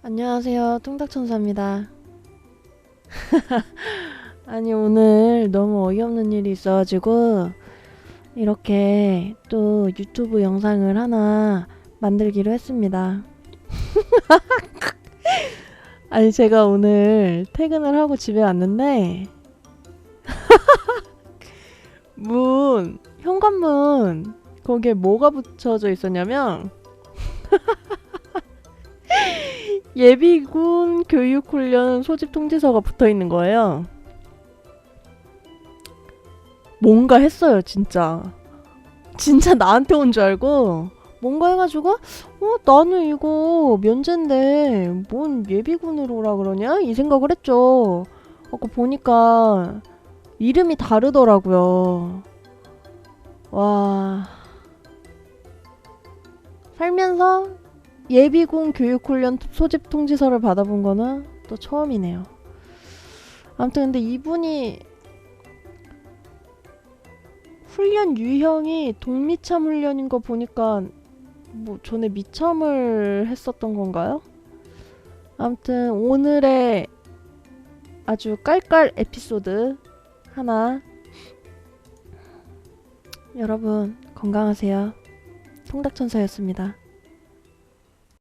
안녕하세요. 통닭천사입니다. 아니, 오늘 너무 어이없는 일이 있어가지고, 이렇게 또 유튜브 영상을 하나 만들기로 했습니다. 아니, 제가 오늘 퇴근을 하고 집에 왔는데, 문, 현관문, 거기에 뭐가 붙여져 있었냐면, 예비군 교육훈련 소집 통지서가 붙어 있는 거예요. 뭔가 했어요, 진짜. 진짜 나한테 온 줄 알고 뭔가 해가지고 어 나는 이거 면제인데 뭔 예비군으로 오라 그러냐 이 생각을 했죠. 아까 보니까 이름이 다르더라고요. 와 살면서 예비군 교육훈련 소집 통지서를 받아본 거는 또 처음이네요. 아무튼 근데 이분이 훈련 유형이 동미참 훈련인 거 보니까 뭐 전에 미참을 했었던 건가요? 아무튼 오늘의 아주 깔깔 에피소드 하나 여러분 건강하세요. 통닭천사였습니다.